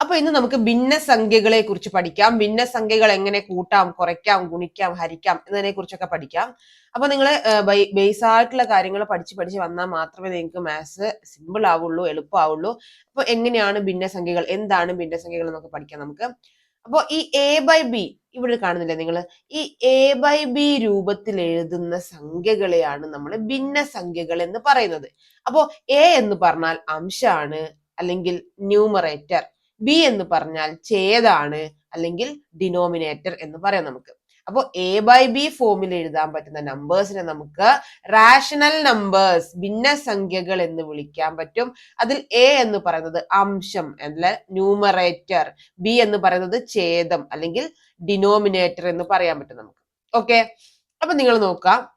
അപ്പൊ ഇന്ന് നമുക്ക് ഭിന്നസംഖ്യകളെ കുറിച്ച് പഠിക്കാം. ഭിന്നസംഖ്യകൾ എങ്ങനെ കൂട്ടാം കുറയ്ക്കാം ഗുണിക്കാം ഹരിക്കാം എന്നതിനെ കുറിച്ചൊക്കെ പഠിക്കാം. അപ്പൊ നിങ്ങൾ ബേസ് ആയിട്ടുള്ള കാര്യങ്ങൾ പഠിച്ച് പഠിച്ച് വന്നാൽ മാത്രമേ നിങ്ങൾക്ക് മാത്സ് സിമ്പിൾ ആവുള്ളൂ എളുപ്പമാവുള്ളൂ. അപ്പൊ എങ്ങനെയാണ് ഭിന്നസംഖ്യകൾ? എന്താണ് ഭിന്നസംഖ്യകൾ എന്നൊക്കെ പഠിക്കാം നമുക്ക്. അപ്പോൾ ഈ എ ബൈ ബി ഇവിടെ കാണുന്നില്ലേ നിങ്ങൾ ഈ എ ബൈ ബി രൂപത്തിൽ എഴുതുന്ന സംഖ്യകളെയാണ് നമ്മൾ ഭിന്നസംഖ്യകൾ എന്ന് പറയുന്നത്. അപ്പോൾ എ എന്ന് പറഞ്ഞാൽ അംശമാണ് അല്ലെങ്കിൽ ന്യൂമറേറ്റർ ബി എന്ന് പറഞ്ഞാൽ ഛേദാണ് അല്ലെങ്കിൽ ഡിനോമിനേറ്റർ എന്ന് പറയാം നമുക്ക്. അപ്പോൾ എ ബൈ ബി ഫോമിൽ എഴുതാൻ പറ്റുന്ന നമ്പേഴ്സിനെ നമുക്ക് റാഷണൽ നമ്പേഴ്സ് ഭിന്നസംഖ്യകൾ എന്ന് വിളിക്കാൻ പറ്റും. അതിൽ എ എന്ന് പറയുന്നത് അംശം അല്ല ന്യൂമറേറ്റർ ബി എന്ന് പറയുന്നത് ഛേദം അല്ലെങ്കിൽ ഡിനോമിനേറ്റർ എന്ന് പറയാൻ പറ്റും നമുക്ക്. ഓക്കെ അപ്പൊ നിങ്ങൾ നോക്കാം.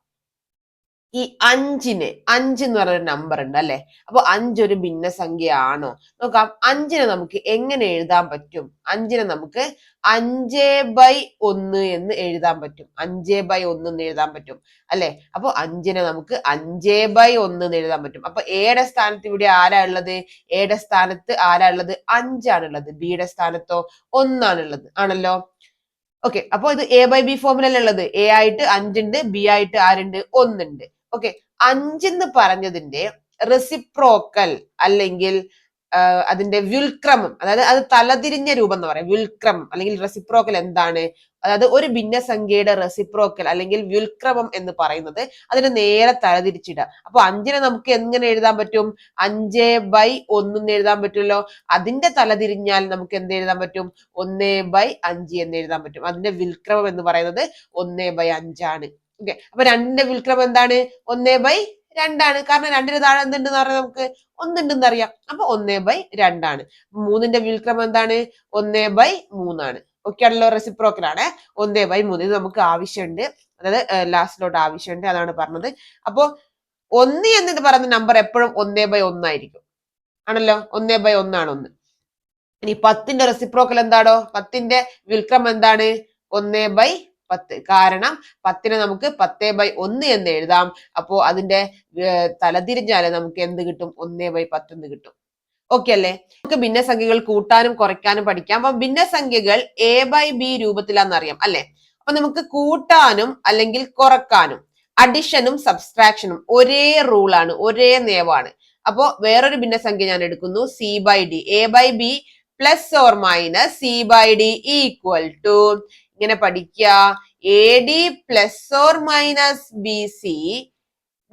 ഈ അഞ്ചിന് അഞ്ച് എന്ന് പറഞ്ഞൊരു നമ്പർ ഉണ്ട് അല്ലെ? അപ്പൊ അഞ്ചൊരു ഭിന്നസംഖ്യ ആണോ നോക്കാം അഞ്ചിനെ നമുക്ക് എങ്ങനെ എഴുതാൻ പറ്റും? അഞ്ചിനെ നമുക്ക് അഞ്ച് ബൈ ഒന്ന് എന്ന് എഴുതാൻ പറ്റും. അഞ്ച് ബൈ ഒന്ന് എന്ന് എഴുതാൻ പറ്റും അല്ലെ? അപ്പൊ അഞ്ചിനെ നമുക്ക് അഞ്ച് ബൈ ഒന്ന് എന്ന് എഴുതാൻ പറ്റും. അപ്പൊ എയുടെ സ്ഥാനത്ത് ഇവിടെ ആരാ ഉള്ളത്? എയുടെ സ്ഥാനത്ത് ആരാ ഉള്ളത്? അഞ്ചാണുള്ളത് ബിയുടെ സ്ഥാനത്തോ ഒന്നാണുള്ളത് ആണല്ലോ? ഓക്കെ അപ്പൊ ഇത് എ ബൈ ബി ഫോമിലല്ലേ ഉള്ളത്? എ ആയിട്ട് അഞ്ചുണ്ട് ബി ആയിട്ട് ആരുണ്ട്? ഒന്നുണ്ട് ഓക്കെ അഞ്ചെന്ന് പറഞ്ഞതിന്റെ റെസിപ്രോക്കൽ അല്ലെങ്കിൽ അതിന്റെ വ്യുൽക്രമം അതായത് അത് തലതിരിഞ്ഞ രൂപം എന്ന് പറയാം. വ്യുൽക്രമം അല്ലെങ്കിൽ റെസിപ്രോക്കൽ എന്താണ്? അതായത് ഒരു ഭിന്നസംഖ്യയുടെ റെസിപ്രോക്കൽ അല്ലെങ്കിൽ വ്യുൽക്രമം എന്ന് പറയുന്നത് അതിന് നേരെ തലതിരിച്ചിടുക. അപ്പൊ അഞ്ചിനെ നമുക്ക് എങ്ങനെ എഴുതാൻ പറ്റും? അഞ്ച് ബൈ ഒന്നെന്ന് എഴുതാൻ പറ്റുമല്ലോ? അതിന്റെ തലതിരിഞ്ഞാൽ നമുക്ക് എന്ത് എഴുതാൻ പറ്റും? ഒന്ന് ബൈ അഞ്ച് എന്ന് എഴുതാൻ പറ്റും. അതിന്റെ വിൽക്രമം എന്ന് പറയുന്നത് ഒന്ന് ബൈ അഞ്ചാണ്. ഓക്കെ അപ്പൊ രണ്ടിന്റെ വിൽക്രമം എന്താണ്? ഒന്നേ ബൈ രണ്ടാണ്. കാരണം രണ്ടിന് താഴെ എന്തുണ്ടെന്ന് പറഞ്ഞാൽ നമുക്ക്? ഒന്നുണ്ടെന്ന് അറിയാം. അപ്പൊ ഒന്നേ ബൈ രണ്ടാണ്. മൂന്നിന്റെ വിൽക്രമം എന്താണ്? ഒന്നേ ബൈ മൂന്നാണ്. ഒക്കെ ആണല്ലോ റെസിപ്രോക്കലാണ് ഒന്ന് ബൈ മൂന്ന്. ഇത് നമുക്ക് ആവശ്യമുണ്ട്. അതായത് ലാസ്റ്റിലോട്ട് ആവശ്യമുണ്ട്. അതാണ് പറഞ്ഞത്. അപ്പോ ഒന്ന് എന്നിട്ട് പറയുന്ന നമ്പർ എപ്പോഴും ഒന്നേ ബൈ ഒന്നായിരിക്കും ആണല്ലോ? ഒന്നേ ബൈ ഒന്നാണ് ഒന്ന്. ഇനി പത്തിന്റെ റെസിപ്രോക്കൽ എന്താണോ പത്തിന്റെ വിൽക്രമം എന്താണ്? ഒന്നേ ബൈ പത്ത് കാരണം പത്തിനെ നമുക്ക് പത്തേ ബൈ ഒന്ന് എന്ന് എഴുതാം. അപ്പോ അതിന്റെ തലതിരിഞ്ഞാൽ നമുക്ക് എന്ത് കിട്ടും? ഒന്നേ ബൈ പത്ത് എന്ന് കിട്ടും. ഓക്കെ അല്ലേ? നമുക്ക് ഭിന്നസംഖ്യകൾ കൂട്ടാനും കുറയ്ക്കാനും പഠിക്കാം. അപ്പൊ ഭിന്നസംഖ്യകൾ എ ബൈ ബി രൂപത്തിലാണെന്നറിയാം അല്ലെ? അപ്പൊ നമുക്ക് കൂട്ടാനും അല്ലെങ്കിൽ കുറക്കാനും അഡിഷനും സബ്സ്ട്രാക്ഷനും ഒരേ റൂളാണ് ഒരേ നിയമമാണ്. അപ്പോ വേറൊരു ഭിന്നസംഖ്യ ഞാൻ എടുക്കുന്നു C by D. A by B plus or minus C by D equal to ഇങ്ങനെ പഠിക്കുക. A D plus or minus B C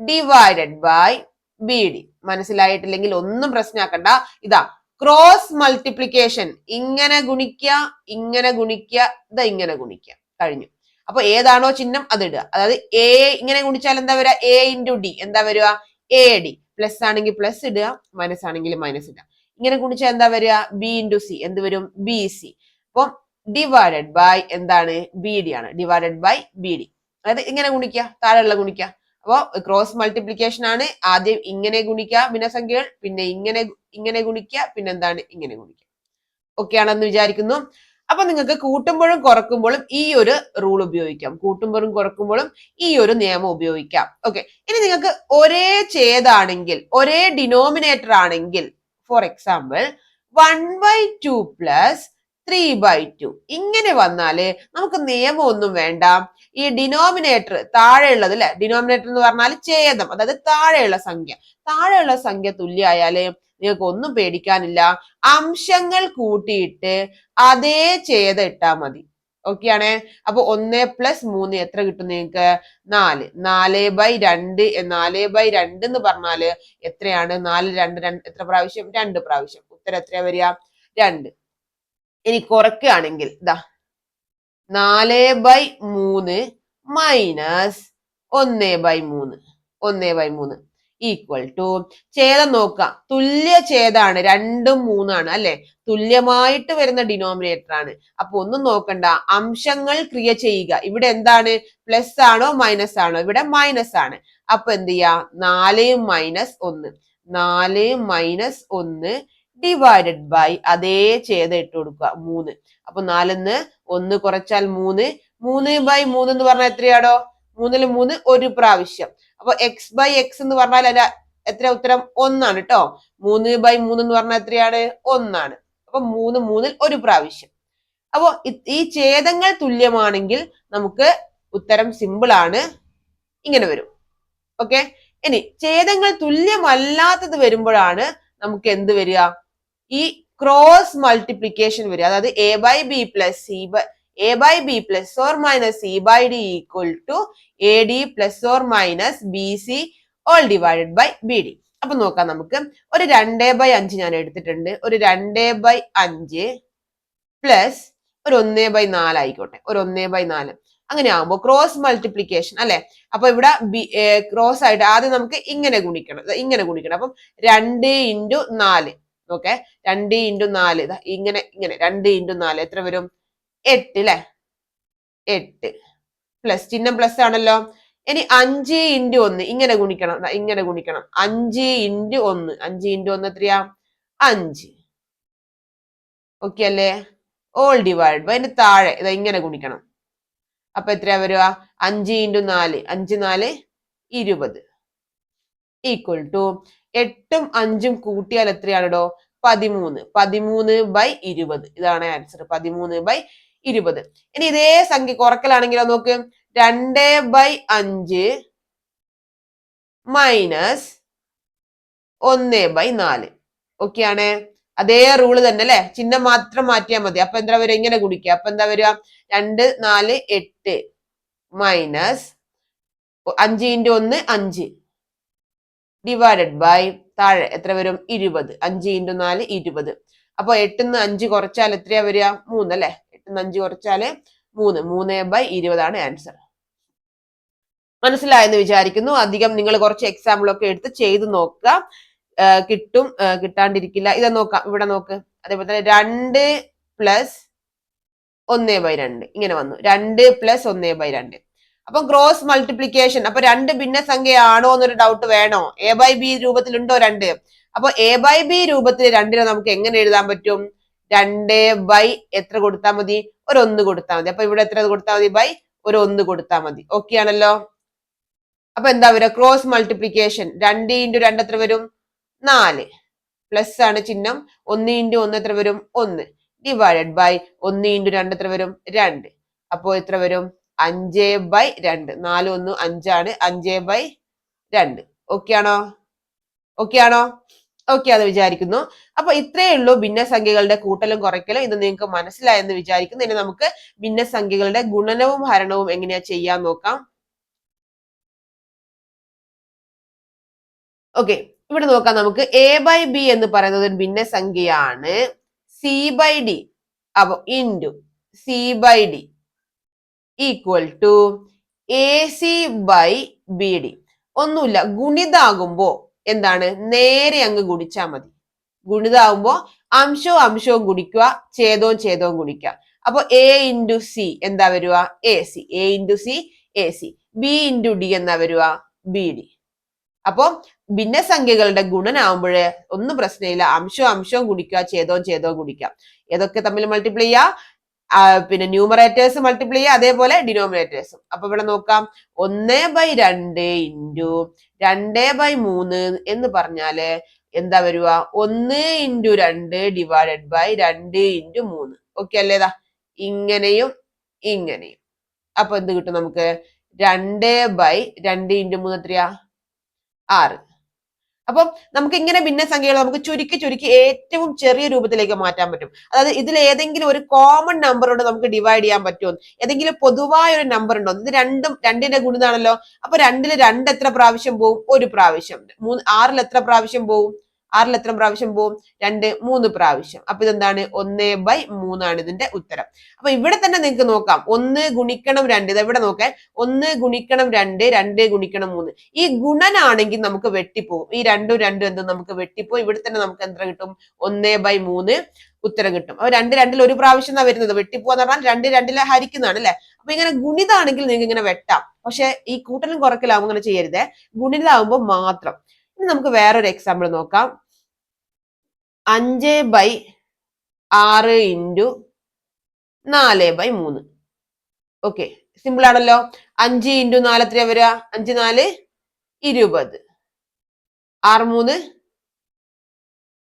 divided by B D മനസ്സിലായിട്ടില്ലെങ്കിൽ ഒന്നും പ്രശ്നമാക്കണ്ട ഇതാ ക്രോസ് മൾട്ടിപ്ലിക്കേഷൻ ഇങ്ങനെ ഗുണിക്കുക ഇങ്ങനെ ഗുണിക്കുക ഇതാ ഇങ്ങനെ ഗുണിക്കുക. കഴിഞ്ഞു. അപ്പൊ ഏതാണോ ചിഹ്നം അത് ഇടുക. അതായത് എ ഇങ്ങനെ ഗുണിച്ചാൽ എന്താ വരിക? എ ഇന്റു ഡി എന്താ വരിക? എ ഡി പ്ലസ് ആണെങ്കിൽ പ്ലസ് ഇടുക മൈനസ് ആണെങ്കിൽ മൈനസ് ഇടുക. ഇങ്ങനെ ഗുണിച്ചാൽ എന്താ വരിക? ബി ഇന്റു സി എന്ത് വരും? ബി സി അപ്പം ഡിവൈഡഡ് ബൈ എന്താണ്? ബി ഡി ആണ്. ഡിവൈഡഡ് ബൈ ബി ഡി അതായത് ഇങ്ങനെ ഗുണിക്കുക താഴെയുള്ള ഗുണിക്കുക അപ്പോൾ ക്രോസ് മൾട്ടിപ്ലിക്കേഷൻ ആണ്. ആദ്യം ഇങ്ങനെ ഗുണിക്കുക ഭിന്നസംഖ്യകൾ പിന്നെ ഇങ്ങനെ ഇങ്ങനെ ഗുണിക്കുക പിന്നെ എന്താണ്? ഇങ്ങനെ ഗുണിക്കുക ഓക്കെ ആണെന്ന് വിചാരിക്കുന്നു. അപ്പൊ നിങ്ങൾക്ക് കൂട്ടുമ്പോഴും കുറക്കുമ്പോഴും ഈ ഒരു റൂൾ ഉപയോഗിക്കാം. കൂട്ടുമ്പോഴും കുറക്കുമ്പോഴും ഈ ഒരു നിയമം ഉപയോഗിക്കാം. ഓക്കെ ഇനി നിങ്ങൾക്ക് ഒരേ ചേതാണെങ്കിൽ ഒരേ ഡിനോമിനേറ്റർ ആണെങ്കിൽ for example one by two plus three by two ഇങ്ങനെ വന്നാൽ നമുക്ക് നിയമമൊന്നും വേണ്ട. ഈ ഡിനോമിനേറ്റർ താഴെയുള്ളത് അല്ലെ ഡിനോമിനേറ്റർ എന്ന് പറഞ്ഞാൽ ഛേദം അതായത് താഴെയുള്ള സംഖ്യ. താഴെയുള്ള സംഖ്യ തുല്യമായാൽ നിങ്ങൾക്ക് ഒന്നും പേടിക്കാനില്ല. അംശങ്ങൾ കൂട്ടിയിട്ട് അതേ ഛേദം ഇട്ടാ മതി. ഓക്കെ ആണേ? അപ്പൊ ഒന്ന് പ്ലസ് മൂന്ന് എത്ര കിട്ടും നിങ്ങൾക്ക്? നാല്. നാല് ബൈ രണ്ട് നാല് ബൈ രണ്ട് എന്ന് പറഞ്ഞാൽ എത്രയാണ്? നാല് രണ്ട് രണ്ട് എത്ര പ്രാവശ്യം? രണ്ട് പ്രാവശ്യം. ഉത്തരം എത്രയാ വരിക? രണ്ട്. ഇനി കുറയ്ക്കുകയാണെങ്കിൽ ഇതാ നാല് ബൈ മൂന്ന് മൈനസ് ഒന്ന് ബൈ മൂന്ന് ഒന്ന് ബൈ മൂന്ന് ഈക്വൽ ടു ഛേദം നോക്കാം തുല്യ ഛേദാണ് രണ്ടും മൂന്നാണ് അല്ലെ? തുല്യമായിട്ട് വരുന്ന ഡിനോമിനേറ്റർ ആണ്. അപ്പൊ ഒന്നും നോക്കണ്ട അംശങ്ങൾ ക്രിയ ചെയ്യുക. ഇവിടെ എന്താണ്? പ്ലസ് ആണോ മൈനസ് ആണോ? ഇവിടെ മൈനസ് ആണ്. അപ്പൊ എന്ത് ചെയ്യാ നാല് മൈനസ് ഒന്ന് നാല് മൈനസ് ഒന്ന് ഡിവൈഡഡ് ബൈ അതേ ഛേദ ഇട്ട് കൊടുക്കുക. മൂന്ന്. അപ്പൊ നാലിന്ന് ഒന്ന് കുറച്ചാൽ മൂന്ന്. മൂന്ന് ബൈ മൂന്ന് എന്ന് പറഞ്ഞാൽ എത്രയാടോ? മൂന്നിൽ മൂന്ന് ഒരു പ്രാവശ്യം. അപ്പൊ എക്സ് ബൈ എക്സ് എന്ന് പറഞ്ഞാൽ അല്ല എത്ര ഉത്തരം? ഒന്നാണ് കേട്ടോ മൂന്ന് ബൈ മൂന്ന് എന്ന് പറഞ്ഞാൽ എത്രയാണ്? ഒന്നാണ്. അപ്പൊ മൂന്ന് മൂന്നിൽ ഒരു പ്രാവശ്യം. അപ്പോ ഈ ഛേദങ്ങൾ തുല്യമാണെങ്കിൽ നമുക്ക് ഉത്തരം സിമ്പിൾ ആണ്. ഇങ്ങനെ വരും. ഓക്കെ ഇനി ഛേദങ്ങൾ തുല്യമല്ലാത്തത് വരുമ്പോഴാണ് നമുക്ക് എന്ത് വരിക? ഈ ക്രോസ് മൾട്ടിപ്ലിക്കേഷൻ വരിക അതായത് A by B plus C A by B plus or minus C by D equal to A D plus or minus B C all divided by B D അപ്പൊ നോക്കാം നമുക്ക്. ഒരു രണ്ടേ ബൈ അഞ്ച് ഞാൻ എടുത്തിട്ടുണ്ട്. ഒരു രണ്ടേ ബൈ അഞ്ച് പ്ലസ് ഒരു ഒന്നേ ബൈ നാല് ആയിക്കോട്ടെ. ഒരു ഒന്നേ ബൈ നാല്. അങ്ങനെ ആകുമ്പോൾ ക്രോസ് മൾട്ടിപ്ലിക്കേഷൻ അല്ലെ? അപ്പൊ ഇവിടെ ബി ക്രോസ് ആയിട്ട് ആദ്യം നമുക്ക് ഇങ്ങനെ ഗുണിക്കണം. ഇങ്ങനെ ഗുണിക്കണം. അപ്പം രണ്ട് ഇന്റു നാല്. ഓക്കെ രണ്ട് ഇന്റു നാല്. ഇതാ ഇങ്ങനെ ഇങ്ങനെ. രണ്ട് ഇന്റു നാല്. എത്ര വരും? എട്ട് അല്ലെ എട്ട്. പ്ലസ് ചിഹ്നം പ്ലസ് ആണല്ലോ. ഇനി അഞ്ച് ഇന്റു ഒന്ന്. ഇങ്ങനെ ഗുണിക്കണം. ഇങ്ങനെ ഗുണിക്കണം. അഞ്ച് ഇന്റു ഒന്ന്. അഞ്ച് ഇന്റു ഒന്ന് എത്രയാ? അഞ്ച്. ഓക്കെ അല്ലേ? ഓൾ ഡിവൈഡ് ബൈ അതിന്റെ താഴെ. ഇതാ ഇങ്ങനെ ഗുണിക്കണം. അപ്പൊ എത്രയാ വരിക? അഞ്ച് ഇന്റു നാല്. അഞ്ച് നാല് ഇരുപത്. ഈക്വൽ ടു എട്ടും അഞ്ചും കൂട്ടിയാൽ എത്രയാണെടോ? പതിമൂന്ന്. പതിമൂന്ന് ബൈ ഇരുപത്. ഇതാണ് ആൻസർ പതിമൂന്ന് ബൈ ഇരുപത്. ഇനി ഇതേ സംഖ്യ കുറക്കലാണെങ്കിലോ നോക്ക്. രണ്ട് ബൈ അഞ്ച് മൈനസ് ഒന്ന് ബൈ നാല്. ഓക്കെ ആണ്? അതേ റൂൾ തന്നെ അല്ലെ? ചിഹ്നം മാത്രം മാറ്റിയാൽ മതി. അപ്പൊ എന്താ വരിക? ഇങ്ങനെ കുടിക്കുക അപ്പൊ എന്താ വരിക? രണ്ട് നാല് എട്ട് മൈനസ് അഞ്ച് ഇന്റു ഒന്ന് അഞ്ച്. ഡിവൈഡഡ് ബൈ താഴെ എത്ര വരും? ഇരുപത്. അഞ്ച് ഇന്റു നാല് ഇരുപത്. അപ്പൊ എട്ടിന്ന് അഞ്ച് കുറച്ചാൽ എത്രയാ വരിക? മൂന്ന് അല്ലെ? എട്ടിന്ന് അഞ്ച് കുറച്ചാൽ മൂന്ന്. മൂന്ന് ബൈ ഇരുപതാണ് ആൻസർ മനസ്സിലായെന്ന് വിചാരിക്കുന്നു. അധികം നിങ്ങൾ കുറച്ച് എക്സാമ്പിൾ ഒക്കെ എടുത്ത് ചെയ്ത് നോക്കുക. കിട്ടും. കിട്ടാണ്ടിരിക്കില്ല. ഇതാ നോക്കാം. ഇവിടെ നോക്ക്. അതേപോലെ തന്നെ രണ്ട് പ്ലസ് ഒന്ന് ബൈ രണ്ട്. ഇങ്ങനെ വന്നു. രണ്ട് പ്ലസ് ഒന്ന് ബൈ രണ്ട്. അപ്പൊ ക്രോസ് മൾട്ടിപ്ലിക്കേഷൻ അപ്പൊ രണ്ട് ഭിന്നസംഖ്യയാണോ എന്നൊരു ഡൗട്ട് വേണോ? എ ബൈ ബി രൂപത്തിലുണ്ടോ രണ്ട്? അപ്പൊ എ ബൈ ബി രൂപത്തിൽ രണ്ടിനെ നമുക്ക് എങ്ങനെ എഴുതാൻ പറ്റും? രണ്ട് ബൈ എത്ര കൊടുത്താൽ മതി? ഒരു ഒന്ന് കൊടുത്താൽ മതി. അപ്പൊ ഇവിടെ എത്ര കൊടുത്താൽ മതി? ബൈ ഒരു ഒന്ന് കൊടുത്താൽ മതി. ഓക്കെ ആണല്ലോ? അപ്പൊ എന്താ വരിക? ക്രോസ് മൾട്ടിപ്ലിക്കേഷൻ രണ്ട് ഇന്റു രണ്ട് എത്ര വരും? നാല്. പ്ലസ് ആണ് ചിഹ്നം. ഒന്ന് ഇന്റു ഒന്ന് എത്ര വരും? ഒന്ന്. ഡിവൈഡഡ് ബൈ ഒന്ന് ഇന്റു രണ്ട് എത്ര വരും? രണ്ട്. അപ്പോൾ എത്ര വരും? അഞ്ച് ബൈ രണ്ട്. നാല് ഒന്ന് അഞ്ചാണ്. അഞ്ച് ബൈ രണ്ട്. ഓക്കെ ആണോ? ഓക്കെ ആണോ? ഓക്കെ അത് വിചാരിക്കുന്നു. അപ്പൊ ഇത്രയേ ഉള്ളൂ ഭിന്നസംഖ്യകളുടെ കൂട്ടലും കുറയ്ക്കലും. ഇത് നിങ്ങൾക്ക് മനസ്സിലായെന്ന് വിചാരിക്കുന്നു. ഇനി നമുക്ക് ഭിന്നസംഖ്യകളുടെ ഗുണനവും ഹരണവും എങ്ങനെയാ ചെയ്യാൻ നോക്കാം. ഓക്കെ ഇവിടെ നോക്കാം നമുക്ക്. എ ബൈ ബി എന്ന് പറയുന്നത് ഒരു ഭിന്നസംഖ്യയാണ്. സി ബൈ ഡി അപ്പൊ into C by D equal to A C by B D ഒന്നുമില്ല ഗുണിതാകുമ്പോ എന്താണ്? നേരെ അങ്ങ് ഗുണിച്ചാ മതി. ഗുണിതാകുമ്പോ അംശവും അംശവും ഗുണിക്കുക ഛേദവും ഛേദവും ഗുണിക്കുക. അപ്പൊ എ ഇന്റു സി എന്താ വരിക? A C A into C A C B into D എന്നാ വരിക? ബി ഡി അപ്പൊ ഭിന്നസംഖ്യകളുടെ ഗുണനാവുമ്പോഴേ ഒന്നും പ്രശ്നമില്ല. അംശവും അംശവും ഗുണിക്കുക ഛേദവും ഛേദവും ഗുണിക്കുക. ഏതൊക്കെ തമ്മിൽ മൾട്ടിപ്ലൈ ചെയ്യുക പിന്നെ ന്യൂമറേറ്റേഴ്സ് മൾട്ടിപ്ലൈ ചെയ്യുക അതേപോലെ ഡിനോമിനേറ്റേഴ്സും അപ്പൊ ഇവിടെ നോക്കാം. ഒന്ന് ബൈ രണ്ട് ഇന്റു രണ്ട് ബൈ മൂന്ന് എന്ന് പറഞ്ഞാൽ എന്താ വരുക? ഒന്ന് ഇന്റു രണ്ട് ഡിവൈഡഡ് ബൈ രണ്ട് ഇന്റു മൂന്ന്. ഓക്കെ അല്ലേതാ ഇങ്ങനെയും ഇങ്ങനെയും. അപ്പൊ എന്ത് കിട്ടും നമുക്ക്? രണ്ട് ബൈ രണ്ട് ഇന്റു മൂന്ന് എത്രയാ? ആറ്. അപ്പം നമുക്ക് ഇങ്ങനെ ഭിന്നസംഖ്യകൾ നമുക്ക് ചുരുക്കി ചുരുക്കി ഏറ്റവും ചെറിയ രൂപത്തിലേക്ക് മാറ്റാൻ പറ്റും. അതായത് ഇതിൽ ഏതെങ്കിലും ഒരു കോമൺ നമ്പർ ഉണ്ട് നമുക്ക് ഡിവൈഡ് ചെയ്യാൻ പറ്റുമോ? ഏതെങ്കിലും പൊതുവായ ഒരു നമ്പർ ഉണ്ടോ? ഇത് രണ്ടും രണ്ടിന്റെ ഗുണിതാണല്ലോ. അപ്പൊ രണ്ടിൽ രണ്ട് എത്ര പ്രാവശ്യം പോവും? ഒരു പ്രാവശ്യം. മൂന്ന് ആറിൽ എത്ര പ്രാവശ്യം പോവും? ആറിൽ എത്ര പ്രാവശ്യം പോവും? രണ്ട് മൂന്ന് പ്രാവശ്യം. അപ്പൊ ഇതെന്താണ്? ഒന്ന് ബൈ മൂന്നാണ് ഇതിന്റെ ഉത്തരം. അപ്പൊ ഇവിടെ തന്നെ നിങ്ങൾക്ക് നോക്കാം. ഒന്ന് ഗുണിക്കണം രണ്ട്. ഇത് എവിടെ നോക്കാൻ? ഒന്ന് ഗുണിക്കണം രണ്ട് രണ്ട് ഗുണിക്കണം മൂന്ന്. ഈ ഗുണനാണെങ്കിൽ നമുക്ക് വെട്ടിപ്പോവും. ഈ രണ്ടും രണ്ടും എന്തും നമുക്ക് വെട്ടിപ്പോ ഇവിടെ തന്നെ നമുക്ക് എത്ര കിട്ടും? ഒന്ന് ബൈ മൂന്ന് ഉത്തരം കിട്ടും. അപ്പൊ രണ്ട് രണ്ടിൽ ഒരു പ്രാവശ്യം എന്നാ വരുന്നത്? വെട്ടിപ്പോന്ന് പറഞ്ഞാൽ രണ്ട് രണ്ടിലെ ഹരിക്കുന്നതാണ് അല്ലെ? അപ്പൊ ഇങ്ങനെ ഗുണിതാണെങ്കിൽ നിങ്ങൾക്ക് ഇങ്ങനെ വെട്ടാം. പക്ഷെ ഈ കൂട്ടലും കുറക്കലാവുമ്പോൾ അങ്ങനെ ചെയ്യരുത്. ഗുണിതാവുമ്പോൾ മാത്രം. നമുക്ക് വേറൊരു എക്സാമ്പിൾ നോക്കാം. അഞ്ച് ബൈ ആറ് ഇന്റു നാല് ബൈ മൂന്ന്. ഓക്കെ സിമ്പിൾ ആണല്ലോ. അഞ്ച് ഇന്റു നാല് എത്രയാ വരിക? അഞ്ച് നാല് ഇരുപത്. ആറ് മൂന്ന്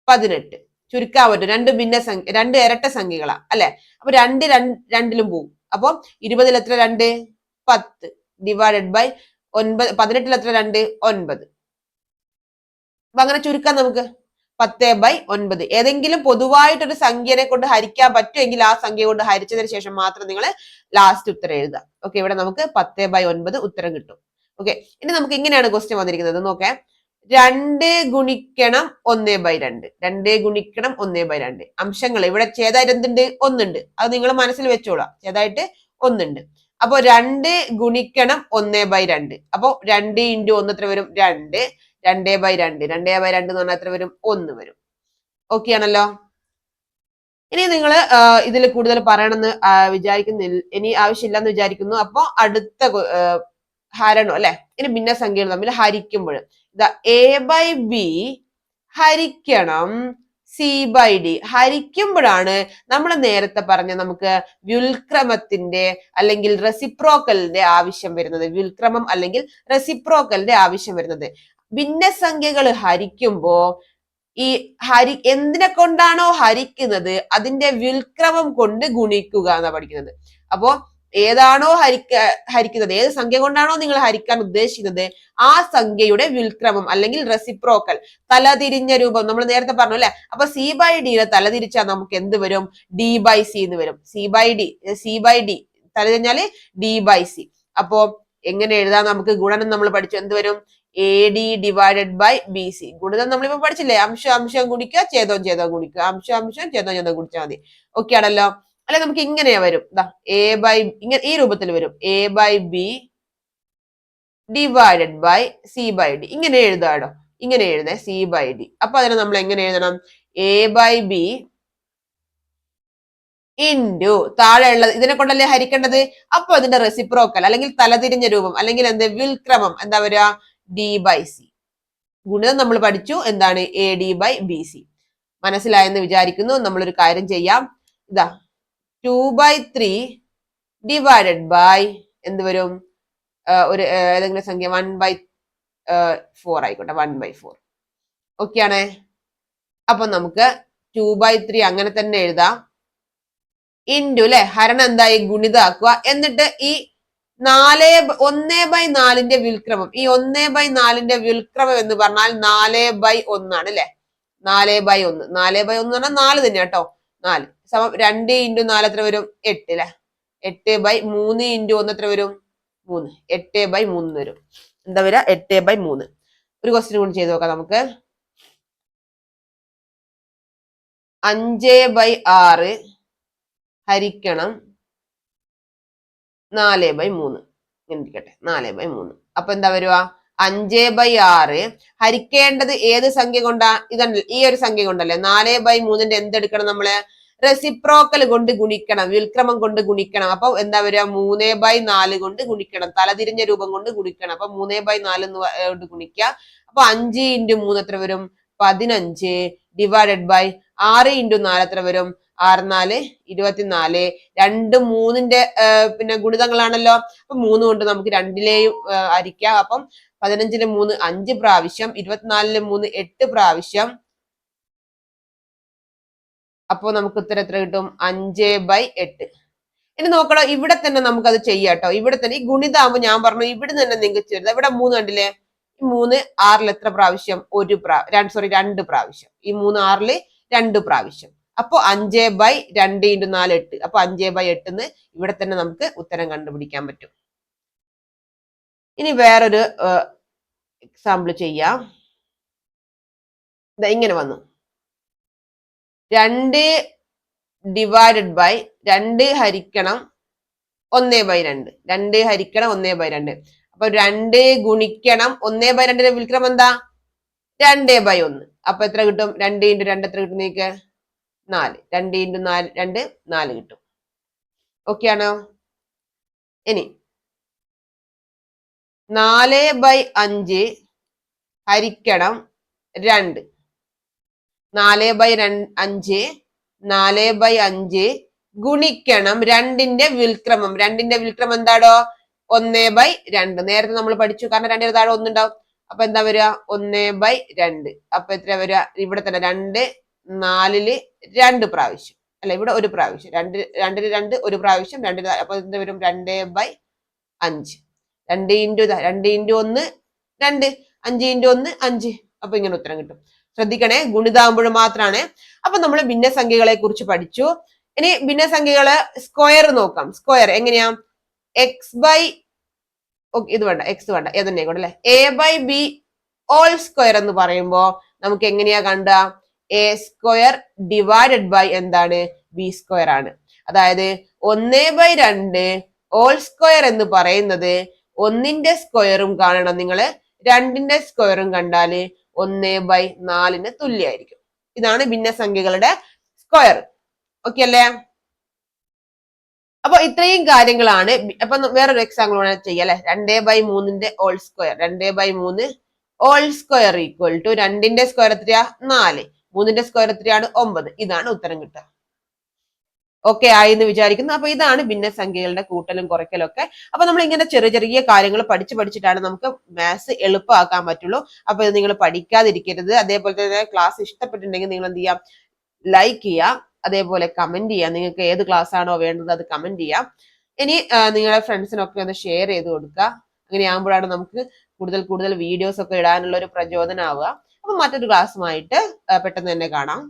പതിനെട്ട്. ചുരുക്കാൻ പറ്റും. രണ്ട് ഭിന്ന സംഖ്യ രണ്ട് ഇരട്ട സംഖ്യകളാ അല്ലെ? അപ്പൊ രണ്ട് രണ്ട് രണ്ടിലും പോവും. അപ്പൊ ഇരുപതിൽ എത്ര രണ്ട്? പത്ത്. ഡിവൈഡഡ് ബൈ ഒൻപത് പതിനെട്ടിൽ എത്ര രണ്ട്? ഒൻപത്. അപ്പൊ അങ്ങനെ ചുരുക്കാം നമുക്ക്. പത്ത് ബൈ ഒൻപത്. ഏതെങ്കിലും പൊതുവായിട്ടൊരു സംഖ്യനെ കൊണ്ട് ഹരിക്കാൻ പറ്റുമെങ്കിൽ ആ സംഖ്യ കൊണ്ട് ഹരിച്ചതിന് ശേഷം മാത്രം നിങ്ങൾ ലാസ്റ്റ് ഉത്തരം എഴുതുക. ഓക്കെ ഇവിടെ നമുക്ക് പത്ത് ബൈ ഒൻപത് ഉത്തരം കിട്ടും. ഓക്കെ ഇനി നമുക്ക് ഇങ്ങനെയാണ് ക്വസ്റ്റ്യൻ വന്നിരിക്കുന്നത്. നോക്കേ. രണ്ട് ഗുണിക്കണം ഒന്നേ ബൈ രണ്ട്. രണ്ട് ഗുണിക്കണം ഒന്നേ ബൈ രണ്ട്. അംശങ്ങൾ. ഇവിടെ ചേതായിട്ട് എന്തുണ്ട് ഒന്നുണ്ട്. അത് നിങ്ങൾ മനസ്സിൽ വെച്ചോളാം. ചേതായിട്ട് ഒന്നുണ്ട്. അപ്പൊ രണ്ട് ഗുണിക്കണം ഒന്നേ ബൈ രണ്ട്. അപ്പൊ രണ്ട് ഇന്റു ഒന്ന് എത്ര വരും? രണ്ട്. രണ്ടേ ബൈ രണ്ട്. രണ്ടേ ബൈ രണ്ട് എന്ന് പറഞ്ഞാൽ എത്ര വരും? ഒന്ന് വരും. ഓക്കെ ആണല്ലോ? ഇനി നിങ്ങൾ ഇതിൽ കൂടുതൽ പറയണമെന്ന് വിചാരിക്കുന്നില്ല ഇനി ആവശ്യമില്ലെന്ന് വിചാരിക്കുന്നു. അപ്പോൾ അടുത്ത ഹരണം അല്ലെ? ഇനി ഭിന്ന സംഖ്യകൾ തമ്മിൽ ഹരിക്കുമ്പോൾ ഇതാ എ ബൈ ബി ഹരിക്കണം സി ബൈ ഡി ഹരിക്കുമ്പോഴാണ് നമ്മൾ നേരത്തെ പറഞ്ഞ നമുക്ക് വ്യുൽക്രമത്തിന്റെ അല്ലെങ്കിൽ റെസിപ്രോക്കലിന്റെ ആവശ്യം വരുന്നത്. വ്യുൽക്രമം അല്ലെങ്കിൽ റെസിപ്രോക്കലിന്റെ ആവശ്യം വരുന്നത്. ഭിന്നസംഖ്യകൾ ഹരിക്കുമ്പോ ഈ ഹരി എന്തിനെ കൊണ്ടാണോ ഹരിക്കുന്നത്? അതിന്റെ വിൽക്രമം കൊണ്ട് ഗുണിക്കുക എന്നാ പഠിക്കുന്നത്. അപ്പോ ഏതാണോ ഹരിക്ക ഹരിക്കുന്നത് ഏത് സംഖ്യ കൊണ്ടാണോ നിങ്ങൾ ഹരിക്കാൻ ഉദ്ദേശിക്കുന്നത്? ആ സംഖ്യയുടെ വിൽക്രമം അല്ലെങ്കിൽ റെസിപ്രോക്കൽ തലതിരിഞ്ഞ രൂപം നമ്മൾ നേരത്തെ പറഞ്ഞു അല്ലെ? അപ്പൊ സി ബൈ ഡിയുടെ തലതിരിച്ചാൽ നമുക്ക് എന്ത് വരും? ഡി ബൈ സി എന്ന് വരും. C by D C by D തലതിരിഞ്ഞാൽ D by C അപ്പോ എങ്ങനെ എഴുതാം നമുക്ക് ഗുണനം നമ്മൾ പഠിച്ചു. എന്ത് വരും? A D divided by B C ഗുണിതം നമ്മളിപ്പോ പഠിച്ചില്ലേ? അംശം അംശം ഗുണിക്കുക ഛേദം ഛേദം ഗുണിക്കുക. അംശം അംശം ഛേദം ഛേദം ഗുണിച്ചാൽ മതി. ഓക്കെ ആണല്ലോ? അല്ലെ നമുക്ക് ഇങ്ങനെയാ വരും. ദാ എ ബൈ ഇങ്ങനെ ഈ രൂപത്തിൽ വരും. A by B divided by C by D ഇങ്ങനെ എഴുതാടോ ഇങ്ങനെ എഴുതേ സി ബൈ ഡി അപ്പൊ അതിനെ നമ്മൾ എങ്ങനെ എഴുതണം? എ ബൈ ബി ഇന്റു താഴെ ഉള്ളത് ഇതിനെ കൊണ്ടല്ലേ ഹരിക്കേണ്ടത്? അപ്പൊ അതിന്റെ റെസിപ്രോക്കൽ അല്ലെങ്കിൽ തലതിരിഞ്ഞ രൂപം അല്ലെങ്കിൽ എന്ത്? വിൽക്രമം. എന്താ വരിക? ഡി ബൈ സി ഗുണിതം നമ്മൾ പഠിച്ചു. എന്താണ്? A D by B C മനസ്സിലായെന്ന് വിചാരിക്കുന്നു. നമ്മളൊരു കാര്യം ചെയ്യാം. ഇതാ. Two by three divided by എന്ത് വരും? ഒരു ഏതെങ്കിലും സംഖ്യ? വൺ ബൈ ഫോർ ആയിക്കോട്ടെ. വൺ ബൈ ഫോർ ഓക്കെ ആണേ? അപ്പൊ നമുക്ക് ടു ബൈ ത്രീ അങ്ങനെ തന്നെ എഴുതാം. ഇന്റു അല്ലെ ഹരണം എന്തായി? ഗുണിതാക്കുക എന്നിട്ട് ഈ നാല് ഒന്നേ ബൈ നാലിന്റെ വിൽക്രമം ഈ ഒന്നേ ബൈ നാലിന്റെ വിൽക്രമം എന്ന് പറഞ്ഞാൽ നാല് ബൈ ഒന്നാണ് അല്ലെ നാല് ബൈ ഒന്ന്. നാല് ബൈ ഒന്ന് പറഞ്ഞാൽ നാല് തന്നെ കേട്ടോ. നാല്. സമം രണ്ട് ഇന്റു നാല് എത്ര വരും? എട്ട് അല്ലെ എട്ട് ബൈ മൂന്ന് ഇന്റു ഒന്ന് എത്ര വരും? മൂന്ന്. എട്ട് ബൈ മൂന്ന് വരും. എന്താ വരിക? എട്ട് ബൈ മൂന്ന്. ഒരു ക്വസ്റ്റ്യൻ കൂടി ചെയ്ത് നോക്കാം നമുക്ക്. അഞ്ച് ബൈ ആറ് ഹരിക്കണം നാല് ബൈ മൂന്ന്. ഇരിക്കട്ടെ നാല് ബൈ മൂന്ന്. അപ്പൊ എന്താ വരുക? അഞ്ച് ബൈ ആറ്. ഹരിക്കേണ്ടത് ഏത് സംഖ്യ കൊണ്ടാ? ഇതല്ല ഈ ഒരു സംഖ്യ കൊണ്ടല്ലേ. നാല് ബൈ മൂന്നിന്റെ എന്തെടുക്കണം നമ്മൾ? റെസിപ്രോക്കൽ കൊണ്ട് ഗുണിക്കണം. വിൽക്രമം കൊണ്ട് ഗുണിക്കണം. അപ്പൊ എന്താ വരിക? മൂന്ന് ബൈ നാല് കൊണ്ട് ഗുണിക്കണം. തലതിരിഞ്ഞ രൂപം കൊണ്ട് ഗുണിക്കണം. അപ്പൊ മൂന്ന് ബൈ നാല് കൊണ്ട് ഗുണിക്കുക അപ്പൊ അഞ്ച് ഇന്റു മൂന്ന് എത്ര വരും? പതിനഞ്ച് ഡിവൈഡഡ് ബൈ ആറ് ഇന്റു നാല് എത്ര വരും? ആറ് നാല് ഇരുപത്തിനാല് രണ്ട് മൂന്നിന്റെ പിന്നെ ഗുണിതങ്ങളാണല്ലോ. അപ്പൊ മൂന്ന് കൊണ്ട് നമുക്ക് രണ്ടിലെയും അരിക്കാം അപ്പം പതിനഞ്ചിൽ മൂന്ന് അഞ്ച് പ്രാവശ്യം. ഇരുപത്തിനാലിൽ മൂന്ന് എട്ട് പ്രാവശ്യം. അപ്പോൾ നമുക്ക് ഉത്തരം എത്ര കിട്ടും? അഞ്ച് ബൈ എട്ട്. ഇനി നോക്കണം ഇവിടെ തന്നെ നമുക്ക് അത് ചെയ്യാം കേട്ടോ. ഇവിടെ തന്നെ ഈ ഗുണിതാകുമ്പോൾ ഞാൻ പറഞ്ഞു ഇവിടെ തന്നെ നിങ്ങൾക്ക് ചെയ്യരുത് ഇവിടെ മൂന്ന് കണ്ടില്ലേ? ഈ മൂന്ന് ആറിൽ എത്ര പ്രാവശ്യം? ഒരു പ്രാ സോറി രണ്ട് പ്രാവശ്യം. ഈ മൂന്ന് ആറിൽ രണ്ട് പ്രാവശ്യം. അപ്പൊ അഞ്ച് ബൈ രണ്ട് ഇന്റു നാല് എട്ട്. അപ്പൊ അഞ്ച് ബൈ എട്ടിന്ന് ഇവിടെ തന്നെ നമുക്ക് ഉത്തരം കണ്ടുപിടിക്കാൻ പറ്റും. ഇനി വേറൊരു എക്സാമ്പിൾ ചെയ്യാം. ഇങ്ങനെ വന്നു. രണ്ട് ഡിവൈഡഡ് ബൈ രണ്ട് ഹരിക്കണം ഒന്നേ ബൈ രണ്ട്. രണ്ട് ഹരിക്കണം ഒന്നേ ബൈ രണ്ട്. അപ്പൊ രണ്ട് ഗുണിക്കണം ഒന്നേ ബൈ രണ്ടിന്റെ വിൽക്രമം എന്താ? രണ്ടേ ബൈ ഒന്ന്. അപ്പൊ എത്ര കിട്ടും? രണ്ട് ഇന്റു രണ്ട് എത്ര കിട്ടും നീക്ക് നാല്. രണ്ട് ഇന്റു നാല് രണ്ട് നാല് കിട്ടും. ഓക്കെ ആണോ? ഇനി നാല് ബൈ അഞ്ച് ഹരിക്കണം രണ്ട്. നാല് ബൈ അഞ്ച് നാല് ബൈ അഞ്ച് ഗുണിക്കണം രണ്ടിന്റെ വിൽക്രമം രണ്ടിന്റെ വിൽക്രമം എന്താടോ? ഒന്ന് ബൈ രണ്ട്. നേരത്തെ നമ്മൾ പഠിച്ചു. കാരണം രണ്ടിന് താഴെ ഒന്നുണ്ടാവും അപ്പൊ എന്താ വരിക? ഒന്ന് ബൈ രണ്ട്. അപ്പൊ എത്ര വരിക? ഇവിടെ തന്നെ രണ്ട് നാലിൽ രണ്ട് പ്രാവശ്യം. അല്ല ഇവിടെ ഒരു പ്രാവശ്യം. രണ്ട് രണ്ടിന് രണ്ട് ഒരു പ്രാവശ്യം രണ്ടിന് അപ്പൊ എന്ത് വരും? രണ്ട് ബൈ അഞ്ച്. രണ്ട് ഇന്റു രണ്ട് ഇന്റു ഒന്ന് രണ്ട്. അഞ്ച് ഇന്റു ഒന്ന് അഞ്ച്. അപ്പൊ ഇങ്ങനെ ഉത്തരം കിട്ടും. ശ്രദ്ധിക്കണേ ഗുണിതാകുമ്പോൾ മാത്രമാണ് അപ്പൊ നമ്മൾ ഭിന്നസംഖ്യകളെ കുറിച്ച് പഠിച്ചു. ഇനി ഭിന്നസംഖ്യകൾ സ്ക്വയർ നോക്കാം. സ്ക്വയർ എങ്ങനെയാ? എക്സ് ബൈ ഇത് വേണ്ട. എക്സ് വേണ്ട. ഏതന്നെ കൂടെ അല്ലെ? A by B all square എന്ന് പറയുമ്പോ നമുക്ക് എങ്ങനെയാ കണ്ട? എ സ്ക്വയർ ഡിവൈഡഡ് ബൈ എന്താണ്? ബി സ്ക്വയർ ആണ്. അതായത് ഒന്ന് ബൈ രണ്ട് ഓൾ സ്ക്വയർ എന്ന് പറയുന്നത് ഒന്നിന്റെ സ്ക്വയറും കാണണം. നിങ്ങൾ രണ്ടിന്റെ സ്ക്വയറും കണ്ടാൽ ഒന്ന് ബൈ നാലിന് തുല്യമായിരിക്കും. ഇതാണ് ഭിന്നസംഖ്യകളുടെ സ്ക്വയർ ഓക്കെ അല്ലേ? അപ്പൊ ഇത്രയും കാര്യങ്ങളാണ്. അപ്പൊ വേറൊരു എക്സാമ്പിൾ വേണമെങ്കിൽ ചെയ്യാം അല്ലെ? രണ്ടേ ബൈ മൂന്നിന്റെ ഓൾ സ്ക്വയർ രണ്ടേ ബൈ മൂന്ന് ഓൾ സ്ക്വയർ ഈക്വൽ ടു രണ്ടിന്റെ സ്ക്വയർ എത്രയാ? നാല്. മൂന്നിന്റെ സ്ക്വയർ എത്രയാണ്? ഒമ്പത്. ഇതാണ് ഉത്തരം കിട്ടുക. ഓക്കെ ആയി എന്ന് വിചാരിക്കുന്നു. അപ്പൊ ഇതാണ് ഭിന്നസംഖ്യകളുടെ കൂട്ടലും കുറയ്ക്കലും ഒക്കെ. അപ്പൊ നമ്മൾ ഇങ്ങനെ ചെറിയ ചെറിയ കാര്യങ്ങൾ പഠിച്ചു പഠിച്ചിട്ടാണ് നമുക്ക് മാത്സ് എളുപ്പമാക്കാൻ പറ്റുള്ളൂ. അപ്പൊ ഇത് നിങ്ങൾ പഠിക്കാതിരിക്കരുത്. അതേപോലെ തന്നെ ക്ലാസ് ഇഷ്ടപ്പെട്ടിട്ടുണ്ടെങ്കിൽ നിങ്ങൾ എന്ത് ചെയ്യാം? ലൈക്ക് ചെയ്യാം. അതേപോലെ കമന്റ് ചെയ്യാം. നിങ്ങൾക്ക് ഏത് ക്ലാസ് ആണോ വേണ്ടത് അത് കമന്റ് ചെയ്യാം. ഇനി നിങ്ങളുടെ ഫ്രണ്ട്സിനൊക്കെ ഒന്ന് ഷെയർ ചെയ്ത് കൊടുക്കുക. അങ്ങനെ ആകുമ്പോഴാണ് നമുക്ക് കൂടുതൽ കൂടുതൽ വീഡിയോസ് ഒക്കെ ഇടാനുള്ള ഒരു പ്രചോദനമാവുക അപ്പൊ മറ്റൊരു ക്ലാസ്സുമായിട്ട് പെട്ടെന്ന് തന്നെ കാണാം.